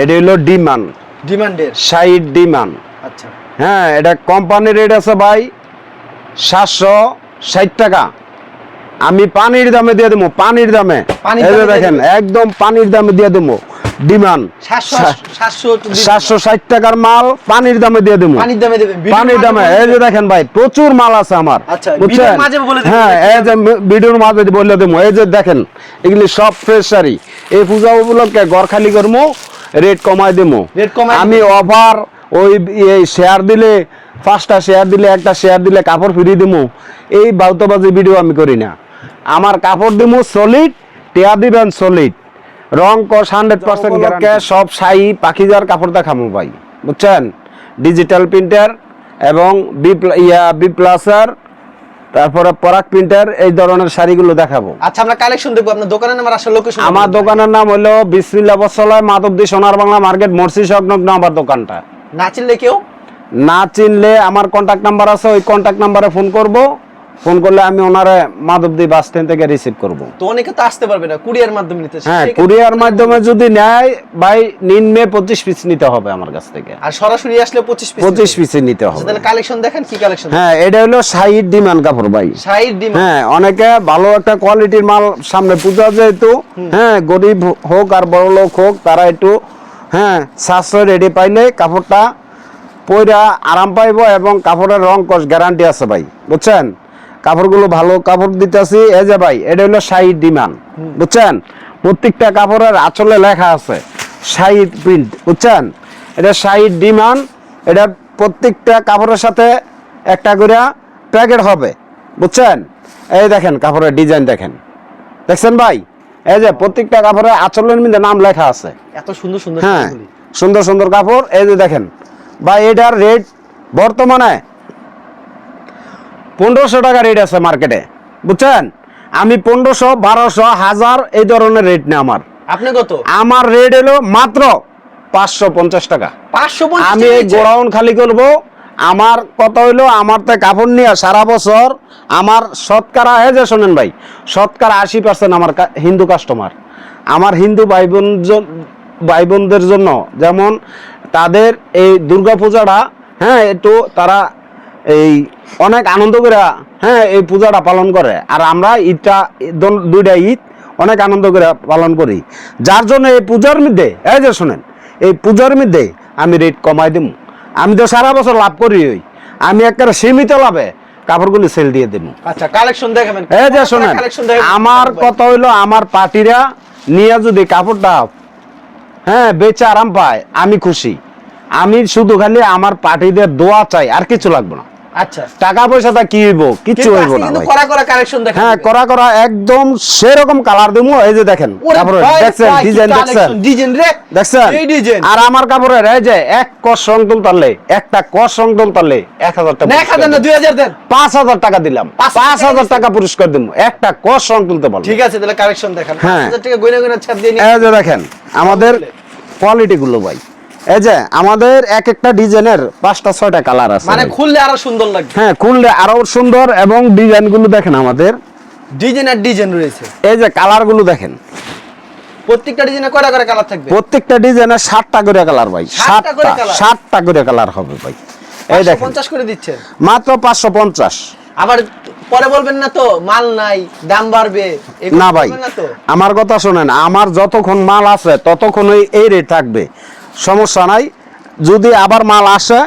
এটা হলো ডিমান ডিমান্ডের। আচ্ছা। হ্যাঁ এটা কোম্পানির রেট আছে ভাই সাতশো ষাট টাকা। আমি পানির দামে দিয়ে দেবো পানির দামে। দেখেন একদম পানির দামে দিয়ে দেবো সাতশো ষাট টাকার মাল পানির দামে দিয়ে দেবো। পানির দামে এই যে দেখেন ভাই প্রচুর মাল আছে আমার। আচ্ছা, বুঝছেন? হ্যাঁ এই যে ভিডিওর মাঝে বলে দেবো। এই যে দেখেন এগুলি সব ফ্রেশ শাড়ি এই পূজা উপলক্ষে ঘর খালি করব রেট কমাই দেবো আমি অফার ওই শেয়ার দিলে পাঁচটা শেয়ার দিলে একটা শেয়ার দিলে কাপড় ফিরিয়ে দেবো এই বাউতবাজি ভিডিও আমি করি না। আমার কাপড় দেবো সলিড টেয়া দিবেন সলিড রং কস হান্ড্রেড পার্সেন্ট সব শাড়ি পাখিজার কাপড় দেখামো ভাই। বুঝছেন? ডিজিটাল প্রিন্টার এবং বি ইয়া বি প্লাসার তারপরে পরাগ প্রিন্টার এই ধরনের শাড়িগুলো দেখাবো। আচ্ছা আমরা কালেকশন দেখব। আপনার দোকানের নাম আসলে লোকেশন আমার দোকানের নাম হলো বিসমিল্লা বসলায় মাধবদী সোনার বাংলা মার্কেট মর্সি সংলগ্ন আমার দোকানটা। না চিনলে কেউ? না চিনলে আমার কন্ট্যাক্ট নাম্বার আছে ওই কন্ট্যাক্ট নাম্বারে ফোন করব। ফোন করলে আমি ওনারে মাধবদী বাস স্ট্যান্ড থেকে রিসিভ করব। তো অনেকে তো আসতে পারবে না কুরিয়ার মাধ্যমে নিতে। হ্যাঁ কুরিয়ার মাধ্যমে যদি নেয় ভাই নিম্নে পঁচিশ পিস নিতে হবে আমার কাছ থেকে। আর সরাসরি আসলে পঁচিশ পিস পঁচিশ পিসে নিতে হবে। তাহলে কালেকশন দেখেন কি কালেকশন হ্যাঁ এটা হলো সাইড ডিমান্ড কাপড় ভাই। সাইড ডিম হ্যাঁ অনেকে ভালো একটা কোয়ালিটির মাল সামনে পূজা যেহেতু হ্যাঁ গরিব হোক আর বড় লোক হোক তারা একটু হ্যাঁ সাশ্রয় রেডি পাইলে কাপড়টা পইরা আরাম পাইবো এবং কাপড়ের রং কস গ্যারান্টি আছে ভাই। বুঝছেন? কাপড়গুলো ভালো কাপড় দিতেছি। এই যে ভাই এটা হলো সাইড ডিমান্ড বুঝছেন? প্রত্যেকটা কাপড়ের আঁচলে লেখা আছে সাইড প্রিন্ট বুঝছেন? এটা সাইড ডিমান্ড এটা প্রত্যেকটা কাপড়ের সাথে একটা করে প্যাকেট হবে বুঝছেন? এই দেখেন কাপড়ের ডিজাইন দেখেন। দেখছেন ভাই? এই যে প্রত্যেকটা কাপড়ের আঁচলের মধ্যে নাম লেখা আছে। এত সুন্দর সুন্দর হ্যাঁ সুন্দর সুন্দর কাপড় এই যে দেখেন। ভাই এটার রেট বর্তমানে পনেরোশো টাকা রেট আছে মার্কেটে বুঝছেন? আমি পনেরোশো বারোশো হাজার এই ধরনের রেট না আমার। আপনি কত? আমার রেট এলো মাত্র পাঁচশো পঞ্চাশ টাকা। পাঁচশো আমি এই গোডাউন খালি করব। আমার কত হইল আমার তো কাপড় নিয়ে সারা বছর আমার শতকরা এই যে শোনেন ভাই শতকরা আশি পার্সেন্ট আমার হিন্দু কাস্টমার আমার হিন্দু ভাই বোন ভাই বোনদের জন্য যেমন তাদের এই দুর্গা পূজাটা হ্যাঁ একটু তারা এই অনেক আনন্দ করে হ্যাঁ এই পূজাটা পালন করে। আর আমরা ঈদটা দুইটা ঈদ অনেক আনন্দ করে পালন করি। যার জন্য এই পূজার মধ্যে এই যে শোনেন এই পূজার মধ্যে আমি রেট কমাই দিব আমি তো সারা বছর লাভ করি ওই। আমি একটা সীমিত লাভে কাপড়গুলো সেল দিয়ে দেবো আচ্ছা কালেকশন দেখাবেন। এই যে শোনেন কালেকশন আমার কথা হইল আমার পার্টিরা নিয়ে যদি কাপড়টা হ্যাঁ বেচে আরাম পায় আমি খুশি। আমি শুধু খালি আমার পার্টিদের দোয়া চাই আর কিছু লাগবে না। আচ্ছা। টাকা কি হইব? কিচ্ছু কিন্তু হইব না ভাই। করা করা কালেকশন দেখেন হ্যাঁ করা করা একদম সেরকম কালার দেবো এই যে দেখেন। দেখছেন? ডিজাইন দেখছেন? ডিজাইন রে। দেখছেন? এই ডিজাইন। আর আমার কাপড়ের এই যে এক কস রং তুলতালে একটা কস এক হাজার টাকা না এক হাজার না দুই হাজার দেন। পাঁচ হাজার টাকা দিলাম। পাঁচ পাঁচ হাজার হাজার টাকা পুরস্কার দিব। একটা কস রং তুলতে পারব ঠিক আছে তাহলে কালেকশন দেখান। হ্যাঁ। টাকা গয়না গয়না ছাপ দিয়ে এই যে দেখেন আমাদের কোয়ালিটি গুলো ভাই। এই যে আমাদের এক একটা ডিজাইনের পাঁচটা ছয়টা কালার আছে। মানে। খুললে আরও সুন্দর লাগবে। হ্যাঁ খুললে আরও সুন্দর এবং ডিজাইনগুলো দেখেন আমাদের। ডিজাইন আর ডিজাইন রয়েছে। এই যে কালারগুলো দেখেন। প্রত্যেকটা ডিজাইনে কয়টা করে কালার থাকবে? প্রত্যেকটা ডিজাইনের ষাটটা করে কালার ভাই ষাটটা করে কালার। হবে ভাই। এই দেখেন। করে দিচ্ছেন মাত্র পাঁচশো পঞ্চাশ। আবার পরে বলবেন না তো মাল নাই দাম বাড়বে। না ভাই আমার কথা শোনেন আমার যতক্ষণ মাল আছে ততক্ষণ এই রেট থাকবে। সমস্যা নাই। যদি আবার মাল আসে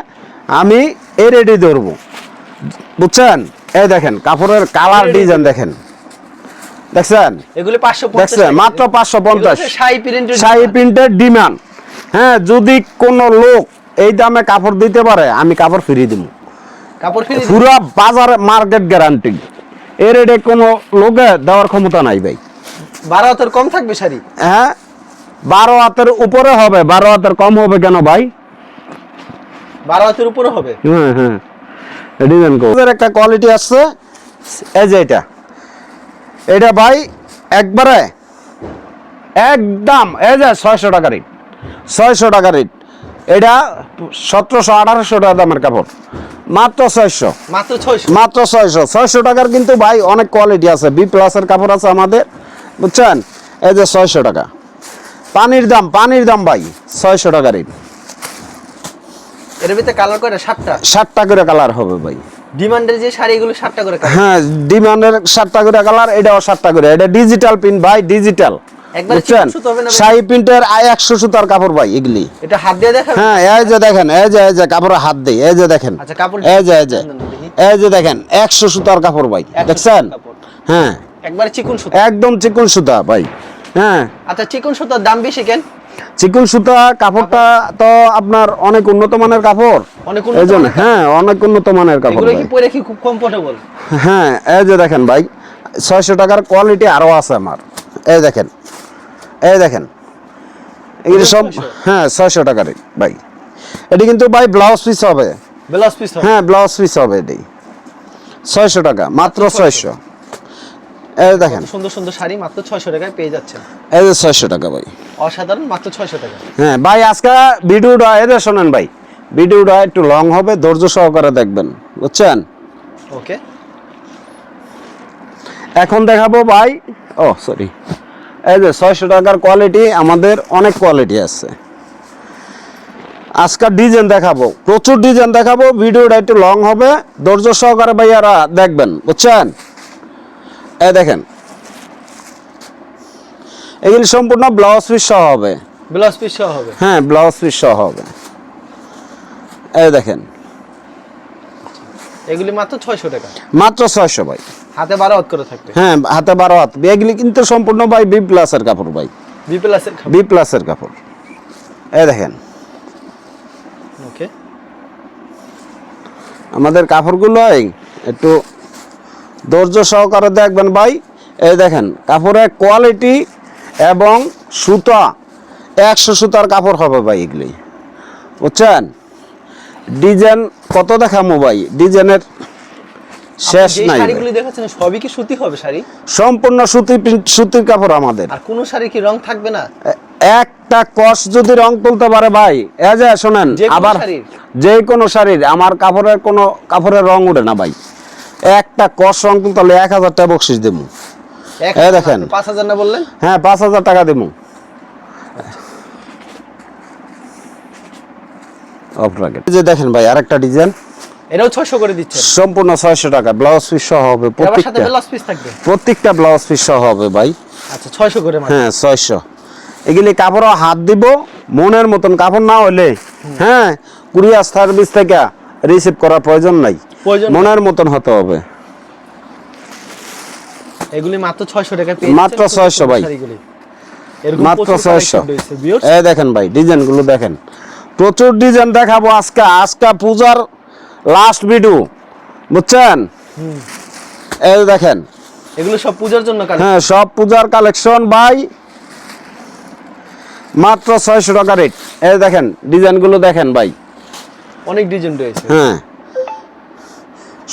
আমি এই রেডি ধরবো। বুঝছেন? এই দেখেন কাপড়ের কালার ডিজাইন দেখেন। দেখছেন? এগুলো পাঁচশো দেখছেন? মাত্র পাঁচশো পঞ্চাশ। শাড়ি প্রিন্টের ডিমান্ড হ্যাঁ যদি কোনো লোক এই দামে কাপড় দিতে পারে আমি কাপড় ফিরিয়ে দিব। কাপড় পুরো বাজার মার্কেট গ্যারান্টি এর রেটে কোনো লোকে দেওয়ার ক্ষমতা নাই ভাই। বারো কম থাকবে শাড়ি? হ্যাঁ বারো হাতের উপরে হবে বারো হাতের কম হবে কেন ভাই? বারো হাতের উপরে হবে? হ্যাঁ হ্যাঁ। ডিজাইন একটা কোয়ালিটি আসছে এই যে এটা। এটা ভাই একবারে একদম এই যে ছয়শো টাকা রেট ছয়শো টাকা রেট এটা সতেরোশো আঠারোশো টাকা দামের কাপড়। মাত্র ছয়শো। মাত্র ছয়শো। মাত্র ছয়শো। ছয়শো টাকার কিন্তু ভাই অনেক কোয়ালিটি আছে। বি প্লাসের কাপড় আছে আমাদের বুঝছেন? এই যে ছয়শো টাকা। পানির দাম পানির দাম ভাই ছয়শো টাকা রেট এর ভিতরে কালার করে সাতটা? ষাটটা করে কালার হবে ভাই। ডিমান্ডের যে শাড়ি এগুলো সাতটা করে হ্যাঁ ডিমান্ডের ষাটটা করে কালার এটাও ষাটটা করে। এটা ডিজিটাল প্রিন্ট ভাই ডিজিটাল বুঝছেন? শাহি প্রিন্টের আয় একশো সুতার কাপড় ভাই এগুলি। এটা হাত দিয়ে দেখাবেন? হ্যাঁ এই যে দেখেন এই যে এই যে কাপড়ে হাত দেই এই যে দেখেন। আচ্ছা, কাপড়- এই যে এই যে দেখি। এই যে দেখেন একশো সুতার কাপড় ভাই দেখছেন? হ্যাঁ। একবারে চিকন সুতো। একদম চিকন সুতা ভাই। হ্যাঁ। আচ্ছা চিকন সুতার দাম বেশি কেন? চিকন সুতা কাপড়টা তো আপনার অনেক উন্নত মানের কাপড়। অনেক উন্নত হ্যাঁ অনেক উন্নত মানের কাপড় এগুলো কি পরে কি খুব কমফোর্টেবল হ্যাঁ এই যে দেখেন ভাই ছয়শো টাকার কোয়ালিটি আরও আছে আমার। এই দেখেন এই দেখেন এগুলো সব হ্যাঁ ছয়শো টাকার ভাই। এটি কিন্তু ভাই ব্লাউজ পিস হবে। ব্লাউজ পিস হবে? হ্যাঁ ব্লাউজ পিস হবে এটি। ছয়শো টাকা মাত্র ছয়শো। এই দেখেন। সুন্দর সুন্দর শাড়ি মাত্র ছয়শো টাকায় পেয়ে যাচ্ছেন। এই যে ছয়শো টাকা ভাই। অসাধারণ মাত্র ছয়শো টাকা। হ্যাঁ ভাই আজকে ভিডিওটা এই যে শোনেন ভাই ভিডিওটা একটু লং হবে ধৈর্য সহকারে দেখবেন বুঝছেন? ওকে এখন দেখাবো ভাই ও সরি এই যে ছয়শো টাকার কোয়ালিটি আমাদের অনেক কোয়ালিটি আছে। আজকাল ডিজাইন দেখাবো প্রচুর ডিজাইন দেখাবো ভিডিওটা একটু লং হবে ধৈর্য সহকারে ভাইয়ারা দেখবেন বুঝছেন? এই দেখেন। এগুলি সম্পূর্ণ ব্লাউজ পিস সহ হবে। ব্লাউজ পিস সহ হবে। হ্যাঁ ব্লাউজ পিস সহ হবে। এই দেখেন। এগুলি মাত্র ছয়শো টাকা। মাত্র ছয়শো ভাই। হাতে বারো হাত করে থাকবে। হ্যাঁ হাতে বারো হাত। এগুলি কিন্তু সম্পূর্ণ ভাই বি প্লাসের কাপড় ভাই। বি প্লাসের খাবে বি প্লাসের কাপড়। এই দেখেন। ওকে। আমাদের কাপড়গুলো একটু ধৈর্য সহকারে দেখবেন ভাই এই দেখেন কাপড়ের কোয়ালিটি এবং সুতা একশো সুতার কাপড় হবে ভাই এগুলি। বুঝছেন? ডিজাইন কত দেখামো ভাই? ডিজাইনের শেষ নাই। শাড়িগুলি দেখাচ্ছেন সবই কি সুতি হবে শাড়ি? সম্পূর্ণ সুতি সুতির কাপড় আমাদের। আর কোনো শাড়ি কি রং থাকবে না? একটা কষ যদি রং তুলতে পারে ভাই এ যে শোনেন আবার যে কোনো শাড়ির আমার কাপড়ের কোনো কাপড়ের রং উঠে না ভাই। একটা কষ রং তুলতে হলে এক হাজার টাকা বকশিস দেবো। এই দেখেন। পাঁচ হাজার না বললেন হ্যাঁ পাঁচ হাজার টাকা দেবো। অফ রাখেন যে দেখেন ভাই আরেকটা ডিজাইন এটাও করে সম্পূর্ণ ছয়শো টাকা ব্লাউজ পিস সহ হবে সাথে প্রত্যেকটা। ব্লাউজ পিস থাকবে। প্রত্যেকটা ব্লাউজ পিস সহ হবে ভাই। আচ্ছা করে হ্যাঁ ছয়শো। এগুলি কাপড় হাত দিব মনের মতন। কাপড় না হলে হ্যাঁ কুরিয়ার সার্ভিস থেকে রিসিভ করার প্রয়োজন নেই। মনের মতন হতে হবে। এগুলি মাত্র ছয়শো টাকা পেয়ে মাত্র যাচ্ছেন, 600 ভাই। মাত্র প্রচুর ছয়শো। collection রয়েছে, viewers। এই দেখেন ভাই ডিজাইনগুলো দেখেন। প্রচুর ডিজাইন দেখাবো আজকে আজকে পূজার লাস্ট ভিডিও বুঝছেন? এই দেখেন। এগুলো সব পূজার জন্য হ্যাঁ সব পূজার কালেকশন ভাই। মাত্র ছয়শো টাকা রেট এই দেখেন ডিজাইনগুলো দেখেন ভাই। অনেক ডিজাইন রয়েছে। হ্যাঁ।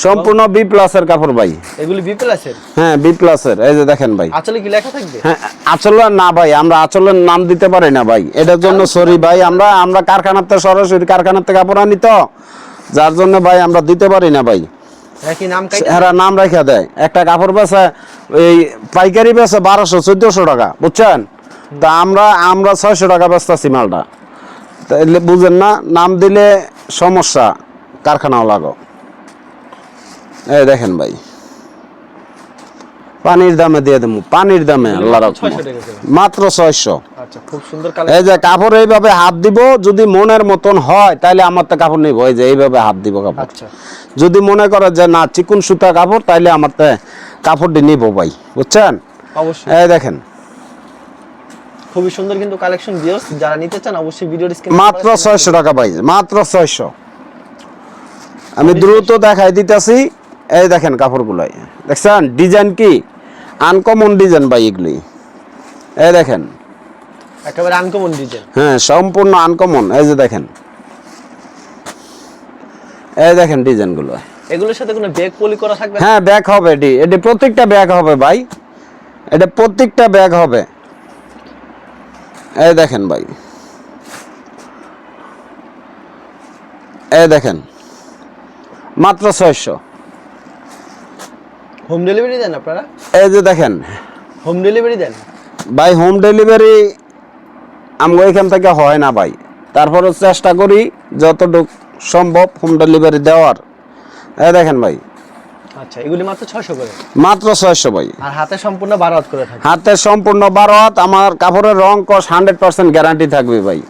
সম্পূর্ণ বি প্লাসের কাপড় ভাই। এগুলি বি প্লাসের হ্যাঁ বি প্লাসের এই যে দেখেন ভাই। আসলে কি লেখা থাকবে? হ্যাঁ আচলের না ভাই আমরা আচলের নাম দিতে পারি না ভাই। এটার জন্য সরি ভাই আমরা আমরা কারখানাতে সরাসরি কারখানাতে কাপড় আনি তো। যার জন্য ভাই আমরা দিতে পারি না ভাই। কাই এরা নাম রেখে দেয়। একটা কাপড় বেচে এই পাইকারি বেচে বারোশো চোদ্দশো টাকা বুঝছেন? তা আমরা আমরা ছয়শো টাকা বেচতেছি মালটা। তাইলে বুঝেন না নাম দিলে সমস্যা কারখানাও লাগো এই দেখেন ভাই। পানির দামে দিয়ে দেবো পানির দামে আল্লাহ মাত্র 600 ছয়শো। আচ্ছা এই যে কাপড় এইভাবে হাত দিব যদি মনের মতন হয় তাহলে আমার তো কাপড় নিব। এই যে এইভাবে হাত দিব কাপড়। আচ্ছা। যদি মনে করে যে না চিকুন সুতা কাপড় তাইলে আমার তে কাপড়টি নিব ভাই। বুঝছেন? অবশ্যই। এই দেখেন। খুবই সুন্দর কিন্তু কালেকশন ভিউয়ার্স যারা নিতে চান অবশ্যই ভিডিওর স্ক্রিন মাত্র ছয়শো টাকা ভাই মাত্র ছয়শো। আমি দ্রুত দেখাই দিতেছি। এই দেখেন কাপড়গুলাই। দেখছেন? ডিজাইন কি? আনকমন ডিজাইন ভাই এগুলি। এই দেখেন। একেবারে আনকমন ডিজাইন হ্যাঁ সম্পূর্ণ আনকমন এই যে দেখেন। এই দেখেন ডিজাইনগুলো। এগুলোর সাথে কোনো ব্যাগ পলি করা থাকবে হ্যাঁ ব্যাগ হবে এটি। এটি প্রত্যেকটা ব্যাগ হবে ভাই। এটা প্রত্যেকটা ব্যাগ হবে। এই দেখেন ভাই। এই দেখেন। মাত্র ছয়শো। হোম ডেলিভারি দেন আপনারা? এই যে দেখেন। হোম ডেলিভারি দেন। ভাই হোম ডেলিভারি আমগো এখান থেকে হয় না ভাই। তারপরে চেষ্টা করি যতটুকু সম্ভব হোম ডেলিভারি দেওয়ার। এই দেখেন ভাই। আচ্ছা এগুলি মাত্র ছয়শো করে? মাত্র ছয়শো ভাই। আর হাতে সম্পূর্ণ বারো হাত করে থাকে হাতে সম্পূর্ণ বারো হাত আমার কাপড়ের রং কস হান্ড্রেড পার্সেন্ট গ্যারান্টি থাকবে ভাই।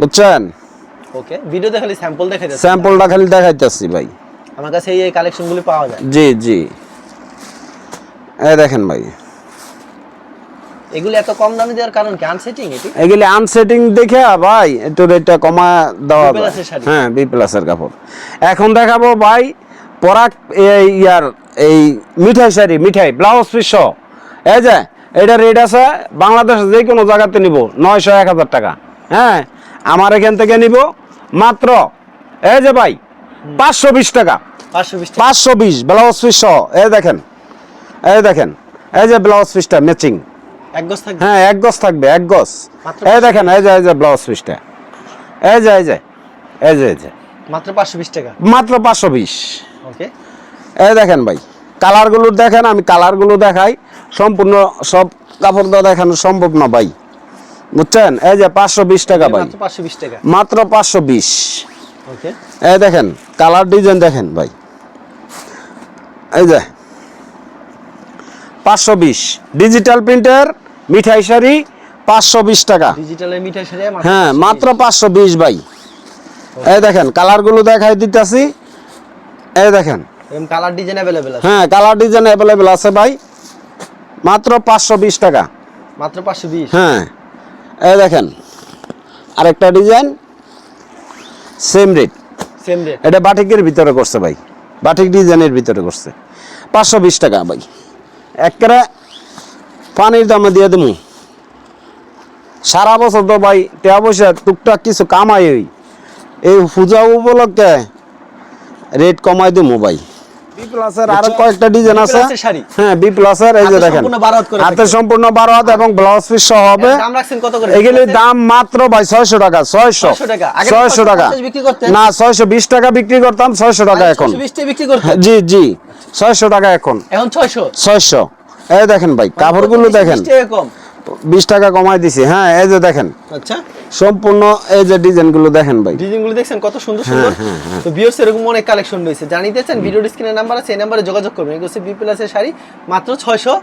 বুঝছেন? ওকে ভিডিওতে খালি স্যাম্পল দেখে যাচ্ছে স্যাম্পলটা খালি দেখাইতেছি ভাই। আমার কাছে এই কালেকশনগুলি পাওয়া যায়। জি জি। এই দেখেন ভাই। এগুলি এত কম দামে দেওয়ার কারণ কি? আনসেটিং এটি? এগুলি আনসেটিং দেখে ভাই একটু রেটটা কমা দেওয়া হ্যাঁ বি প্লাসের কাপড়। এখন দেখাবো ভাই পরাক এই ইয়ার এই মিঠাই শাড়ি মিঠাই ব্লাউজ পিস। এই যে এটা রেট আছে বাংলাদেশ যে কোনো জায়গাতে নিব নয়শো এক হাজার টাকা। হ্যাঁ আমার এখান থেকে নিব মাত্র এই যে ভাই পাঁচশো বিশ টাকা। পাঁচশো বিশ টাকা। পাঁচশো বিশ ব্লাউজ পিস সহ। এই দেখেন। এই দেখেন এই যে ব্লাউজ পিসটা ম্যাচিং এক গজ থাকবে? হ্যাঁ এক গজ থাকবে এক গজ। এই দেখেন এই যে এই যে ব্লাউজ পিসটা এই যে এই যে এই যে এই যে। মাত্র পাঁচশো বিশ টাকা। মাত্র পাঁচশো বিশ। ওকে এই দেখেন ভাই কালারগুলো দেখেন আমি কালারগুলো দেখাই। সম্পূর্ণ সব কাপড় দেওয়া দেখানো সম্ভব না ভাই। বুঝছেন? এই যে পাঁচশো বিশ টাকা ভাই। মাত্র পাঁচশো বিশ টাকা। মাত্র পাঁচশো বিশ। ওকে এই দেখেন কালার ডিজাইন দেখেন ভাই। এই যে পাঁচশো বিশ। ডিজিটাল প্রিন্টের মিঠাই শাড়ি পাঁচশো বিশ টাকা। হ্যাঁ মাত্র পাঁচশো বিশ ভাই। এই দেখেন কালারগুলো দেখাই দিতেছি। এই দেখেন। কালার ডিজাইন অ্যাভেলেবেল হ্যাঁ কালার ডিজাইন অ্যাভেলেবেল আছে ভাই। মাত্র পাঁচশো বিশ টাকা। মাত্র পাঁচশো বিশ? হ্যাঁ। এই দেখেন আরেকটা design same rate same rate এটা বাটিকের ভিতরে করছে ভাই। বাটিক ডিজাইনের ভিতরে করছে। পাঁচশো বিশ টাকা ভাই। একেবারে পানির দামে দিয়ে দেবো সারা বছর তো ভাই টাকা পয়সা টুকটাক কিছু কামাই এই পূজা উপলক্ষে রেট কমাই দেবো ভাই। বি প্লাসের আরও কয়েকটা ডিজাইন আছে। শাড়ি? হ্যাঁ বি প্লাসের এই যে দেখেন। হাত সম্পূর্ণ হাত এবং ব্লাউজ পিস সহ হবে। দাম রাখছেন কত করে? এগুলির দাম মাত্র ভাই ছয়শো টাকা ছয়শো। 600 টাকা। ছয়শো টাকা। বিক্রি করতেন? না ছয়শো বিশ টাকা বিক্রি করতাম ছয়শো টাকা এখন। ছয়শো বিশ টাকা বিক্রি হ্যাঁ, জি জি। ছয়শো টাকা এখন। এখন ছয়শো? ছয়শো। এই দেখেন ভাই কাপড়গুলো দেখেন। কম। বিশ টাকা কমাই দিছি। হ্যাঁ এই যে দেখেন। আচ্ছা। সম্পূর্ণ এই যে ডিজাইনগুলো দেখেন ভাই। ডিজাইনগুলো দেখছেন কত সুন্দর হ্যাঁ, সুন্দর। তো ভিউয়ার্স এরকম অনেক কালেকশন রয়েছে। জানিয়ে দিয়েছেন ভিডিও স্ক্রিনের নাম্বার আছে এই নাম্বারে যোগাযোগ করবেন। এগুলো হচ্ছে বি প্লাসের শাড়ি মাত্র ছয়শো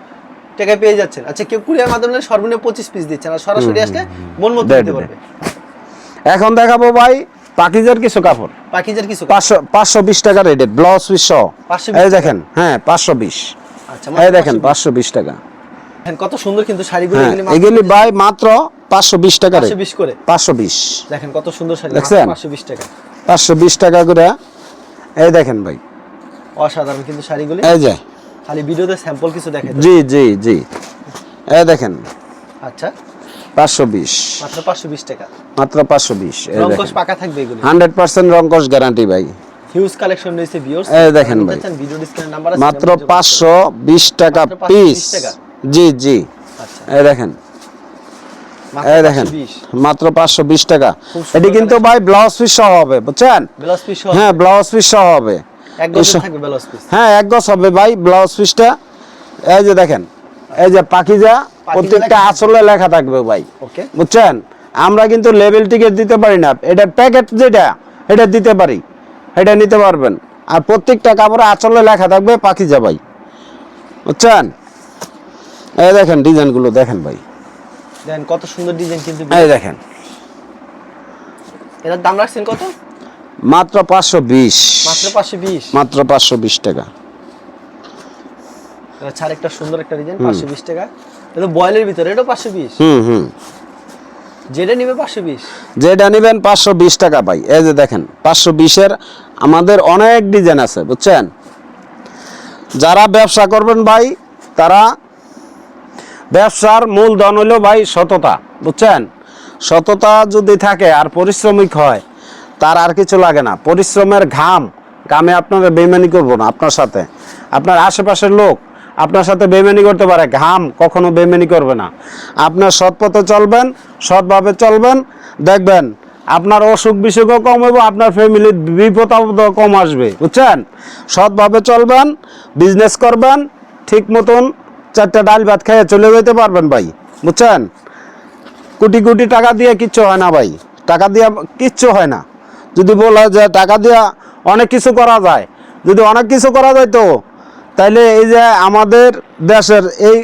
টাকায় পেয়ে যাচ্ছেন। আচ্ছা কেউ কুরিয়ার মাধ্যমে সর্বনিম্ন পঁচিশ পিস দিচ্ছেন আর সরাসরি আসলে মন মতো দিতে পারবে। এখন দেখাবো ভাই পাকিজার কিছু কাপড়। পাখিজার কিছু পাঁচশো পাঁচশো বিশ টাকা রেটেড ব্লাউজ পিস সহ। 520 এই দেখেন হ্যাঁ পাঁচশো বিশ। আচ্ছা এই দেখেন পাঁচশো বিশ টাকা। কত সুন্দর কিন্তু শাড়িগুলো হ্যাঁ এগুলি ভাই মাত্র পাঁচশো বিশ টাকা রেট 520 করে। পাঁচশো বিশ। দেখেন কত সুন্দর শাড়ি দেখছেন? পাঁচশো বিশ টাকা। পাঁচশো বিশ টাকা করে। এই দেখেন ভাই। অসাধারণ কিন্তু শাড়িগুলি। এই যে। খালি ভিডিওতে স্যাম্পল কিছু দেখে জি জি জি। এই দেখেন। আচ্ছা। পাঁচশো বিশ। মাত্র পাঁচশো বিশ টাকা। মাত্র পাঁচশো বিশ। এই রঙ্কশ দেখেন। পাকা থাকবে এগুলি? হান্ড্রেড পার্সেন্ট রঙ্কশ গ্যারান্টি ভাই। হিউজ কালেকশন রয়েছে ভিউয়ার্স এই দেখেন ভাই। ভিডিও ডিসপ্লে নাম্বার আছে মাত্র নাম্বারে যোগাযোগ পাঁচশো বিশ টাকা মাত্র 520 পিস টাকা? জি জি। আচ্ছা। এই দেখেন। এই দেখেন মাত্র পাঁচশো বিশ টাকা। এটি কিন্তু ভাই ব্লাউজ পিস সহ হবে বুঝছেন? হ্যাঁ ব্লাউজ পিস সহ হবে। হ্যাঁ এক গজ হবে ভাই ব্লাউজ পিসটা। এই যে দেখেন এই যে পাখিজা প্রত্যেকটা আসলে লেখা থাকবে ভাই বুঝছেন? আমরা কিন্তু লেভেল টিকিট দিতে পারি না। এটা প্যাকেট যেটা এটা দিতে পারি। এটা নিতে পারবেন। আর প্রত্যেকটা কাপড়ে আঁচলে লেখা থাকবে পাখিজা ভাই বুঝছেন? এই দেখেন ডিজাইনগুলো দেখেন ভাই। দেন কত সুন্দর ডিজাইন কিন্তু। এই দেখেন। এটার দাম রাখছেন কত? মাত্র পাঁচশো বিশ। মাত্র পাঁচশো বিশ। মাত্র পাঁচশো বিশ টাকা। আচ্ছা একটা সুন্দর একটা ডিজাইন পাঁচশো বিশ টাকা। এটা বয়েলের ভিতরে এটাও পাঁচশো বিশ। হুম হুম। যেটা নিবে পাঁচশো বিশ। যেটা নেবেন পাঁচশো বিশ টাকা ভাই। এই যে দেখেন পাঁচশো বিশের আমাদের অনেক ডিজাইন আছে বুঝছেন? যারা ব্যবসা করবেন ভাই তারা ব্যবসার মূলধন হলো ভাই সততা, বুঝছেন? সততা যদি থাকে আর পরিশ্রমিক হয়, তার আর কিছু লাগে না। পরিশ্রমের ঘাম ঘামে আপনারা বেমানি করব না আপনার সাথে। আপনার আশেপাশের লোক আপনার সাথে বেমানি করতে পারে, ঘাম কখনো বেমানি করবে না। আপনার সৎ পথে চলবেন, সৎভাবে চলবেন। দেখবেন আপনার অসুখ বিসুখও কম হবে আপনার ফ্যামিলির বিপদ কম আসবে, বুঝছেন? সৎভাবে চলবেন বিজনেস করবেন, ঠিক মতন চারটা ডাল ভাত খাইয়ে চলে যেতে পারবেন ভাই, বুঝছেন? কোটি কোটি টাকা দিয়ে কিচ্ছু হয় না ভাই, টাকা দিয়ে কিচ্ছু হয় না। যদি বলা যায় টাকা দিয়ে অনেক কিছু করা যায়, যদি অনেক কিছু করা যায় তো, তাইলে এই যে আমাদের দেশের এই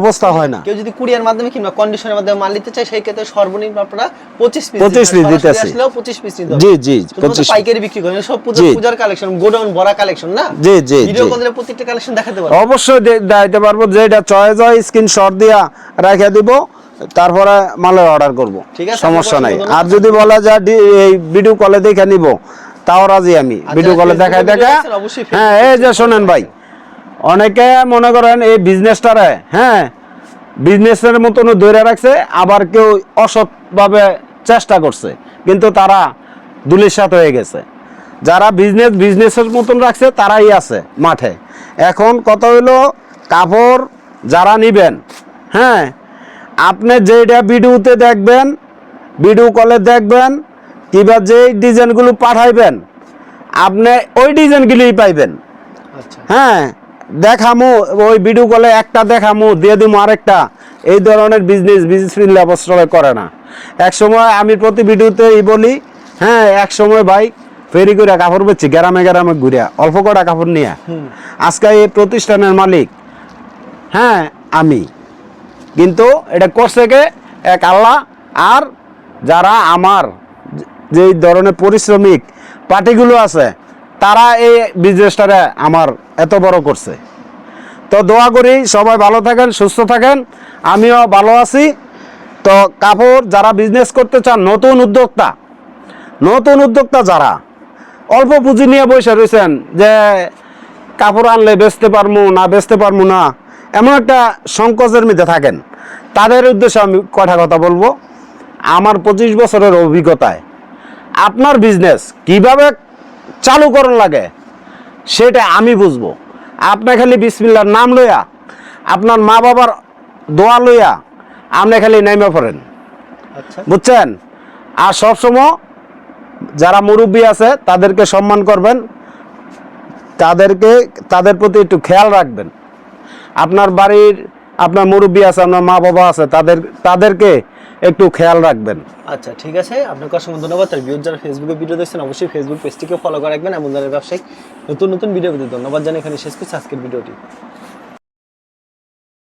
অবস্থা হয় না। কেউ যদি কুরিয়ার মাধ্যমে কিংবা কন্ডিশনের মাধ্যমে মাল নিতে চায় সেই ক্ষেত্রে সর্বনিম্ন আপনারা পঁচিশ পিস 25 piece দিতেছি। আসলেও পঁচিশ পিস জি, জি, শুধুমাত্র 25 পাইকারি বিক্রি করেন সব পূজার পূজার কালেকশন গোডাউন ভরা কালেকশন না? জি, জি, ভিডিও। কলে প্রত্যেকটা কালেকশন দেখাতে পারব। অবশ্যই দিতে পারব যেটা চয়েস হয় স্ক্রিনশট দিয়া রেখে দিব তারপরে মালের অর্ডার করব। ঠিক আছে, সমস্যা নাই। আর যদি বলা যায় এই ভিডিও কলে দেখে নিব তাও রাজি আমি। ভিডিও কলে দেখায় দেখা হ্যাঁ এই যে শোনেন ভাই। অনেকে মনে করেন এই বিজনেসটারে হ্যাঁ বিজনেসের মতন ধরে রাখছে আবার কেউ অসৎভাবে চেষ্টা করছে। কিন্তু তারা দুলিশাত হয়ে গেছে। যারা বিজনেস বিজনেসের মতন রাখছে তারাই আছে মাঠে। এখন কত হলো কাপড় যারা নিবেন হ্যাঁ আপনি যেটা ভিডিওতে দেখবেন ভিডিও কলে দেখবেন কিংবা যেই ডিজাইনগুলো পাঠাইবেন আপনি ওই ডিজাইনগুলোই পাইবেন। আচ্ছা। হ্যাঁ দেখামু ওই ভিডিও কলে একটা দেখামু দিয়ে দিমু আরেকটা। এই ধরনের বিজনেস বিজনেস অবস্থায় করে না। এক সময় আমি প্রতি ভিডিওতেই বলি হ্যাঁ এক সময় ভাই ফেরি করে কাপড় বেচছি গ্রামে গ্রামে ঘুরিয়া অল্প কটা কাপড় নিয়ে। আজকে এই প্রতিষ্ঠানের মালিক হ্যাঁ আমি। কিন্তু এটা করছে কে? এক আল্লাহ আর যারা আমার যে- যেই ধরনের পরিশ্রমিক পার্টিগুলো আছে তারা এই বিজনেসটারে আমার এত বড় করছে। তো দোয়া করি, সবাই ভালো থাকেন, সুস্থ থাকেন। আমিও ভালো আছি। তো কাপড় যারা বিজনেস করতে চান, নতুন উদ্যোক্তা নতুন উদ্যোক্তা যারা, অল্প পুঁজি নিয়ে বসে রয়েছেন যে কাপড় আনলে বেচতে পারব না, বেচতে পারব না, এমন একটা সংকোচের মধ্যে থাকেন। তাদের উদ্দেশ্যে আমি কটা কথা বলব। আমার পঁচিশ বছরের অভিজ্ঞতায় আপনার বিজনেস কীভাবে চালু করণ লাগে সেটা আমি বুঝব। আপনি খালি বিসমিল্লার নাম লইয়া আপনার মা বাবার দোয়া লইয়া আপনি খালি নেমে পড়েন। আচ্ছা। বুঝছেন? আর সবসময় যারা মুরব্বী আছে তাদেরকে সম্মান করবেন তাদেরকে তাদের প্রতি একটু খেয়াল রাখবেন। আপনার বাড়ির আপনার মুরব্বী আছে আপনার মা বাবা আছে তাদের তাদেরকে একটু খেয়াল রাখবেন। আচ্ছা ঠিক আছে। আপনাকে অসংখ্য ধন্যবাদ। তার ভিউজ যারা ফেসবুকে ভিডিও দেখছেন, অবশ্যই ফেসবুক পেজটিকে ফলো করে রাখবেন এমন ধরনের ব্যবসায়িক নতুন নতুন ভিডিও ধন্যবাদ জানিয়ে এখানে শেষ করছি আজকের ভিডিওটি